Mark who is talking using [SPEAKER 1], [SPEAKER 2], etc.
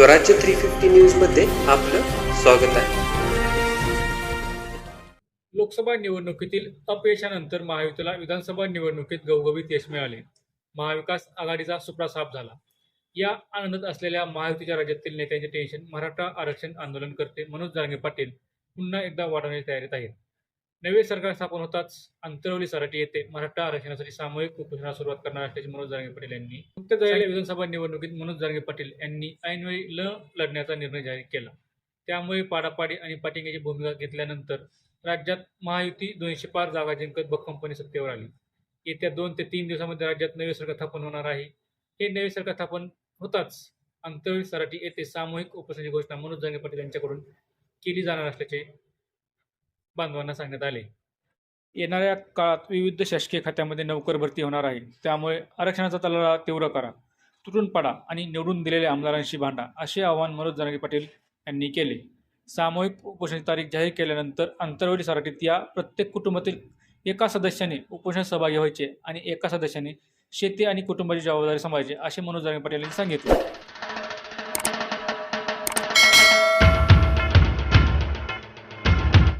[SPEAKER 1] स्वराज्य three fifty न्यूजमध्ये आपलं स्वागत आहे.
[SPEAKER 2] लोकसभा निवडणुकीतील अपयशानंतर महायुतीला विधानसभा निवडणुकीत गवगवीत यश मिळाले. महाविकास आघाडीचा सुप्रा साफ झाला. या आनंदात असलेल्या महायुतीच्या राज्यातील नेत्यांचे टेन्शन मराठा आरक्षण आंदोलन करते मनोज जारंगे पाटील पुन्हा एकदा वाढवण्याच्या तयारीत आहेत. नवे सरकार स्थापन होताच अंतरवली सराटी येथे मराठा आरक्षणासाठी सामूहिक उपोषणाला सुरुवात करणार असल्याचे मनोज जारंगे पाटील यांनी नुकत्याच झालेल्या विधानसभा निवडणुकीत मनोज जारंगे पाटील यांनी ऐनवेळी ल लढण्याचा निर्णय जाहीर केला. त्यामुळे पाडापाडी आणि पाटिंग्याची भूमिका घेतल्यानंतर राज्यात महायुती दोनशे पाच जागा जिंकत भक्कमपणे सत्तेवर आली. येत्या दोन ते तीन दिवसामध्ये राज्यात नवे सरकार स्थापन होणार आहे. हे नवे सरकार स्थापन होताच अंतरवेळी सराटी येथे सामूहिक उपोषणाची घोषणा मनोज जारंगे पाटील यांच्याकडून केली जाणार असल्याचे बांधवांना सांगण्यात आले. येणाऱ्या काळात विविध शासकीय खात्यामध्ये नोकर भरती होणार आहे. त्यामुळे आरक्षणाचा तलाला तीव्र करा. तुटून पडा आणि निवडून दिलेल्या आमदारांशी भांडा असे आवाहन मनोज जरांगे पाटील यांनी केले. सामूहिक उपोषणाची तारीख जाहीर केल्यानंतर आंतरवेळी सारखीत या प्रत्येक कुटुंबातील एका सदस्याने उपोषणात सहभागी व्हायचे आणि एका सदस्याने शेती आणि कुटुंबाची जबाबदारी सांभाळायची असे मनोज जरांगे पाटील यांनी सांगितले.